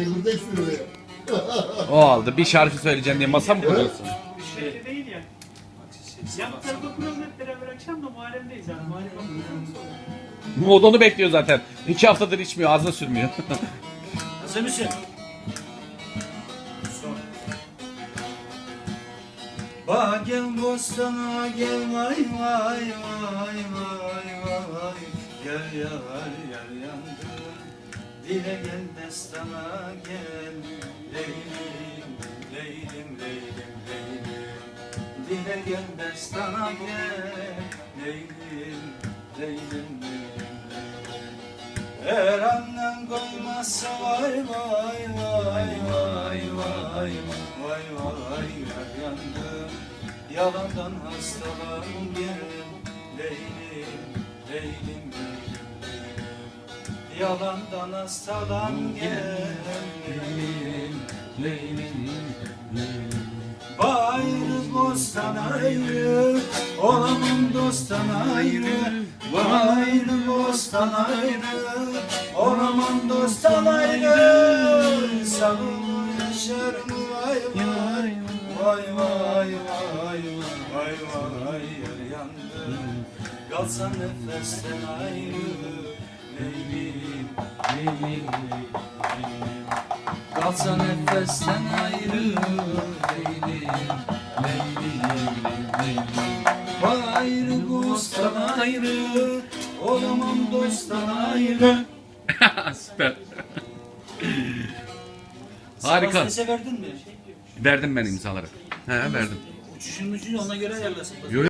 İstiyor ya. O aldı. Bir şarkı söyleyeceğim diye masa mı kuruyorsun? Şey değil ya. Yan tarafa kuralım hep beraber akşam da mahallemdeyiz yani. Kapımızdan O da onu bekliyor zaten. İki haftadır içmiyor. Ağzına sürmüyor. Hazır mısın? Son. Bak gel bostana gel vay vay vay vay vay Gel yar yar yandım Dile gel destana gel. Leylim leylim leylim leylim. Dile gel destana gel. Leylim leylim leylim. Leylim Eğer annem koymazsa vay vay vay vay vay vay vay yar yandım Yalandan hastalan Yalandan hastalan gel. Leylim leylim leylim Ayrı bostan ayrı Olamam dosttan ayrı. Ayrı bostan ayrı Olamam dosttan ayrı. Sanımı yaşarım vay vay Vay vay vay vay vay Yar yandım Kalsan nefesten ayrı Leylim Leylim Leylim Kalsa nefesten ayrı Leylim Leylim Leylim Ayrı dosttan ayrı Olamam dosttan ayrı Süper. Harika. Sese verdin mi? Verdim ben imzaları. He verdim. Uçuşun ucunu ona göre ayarlasın.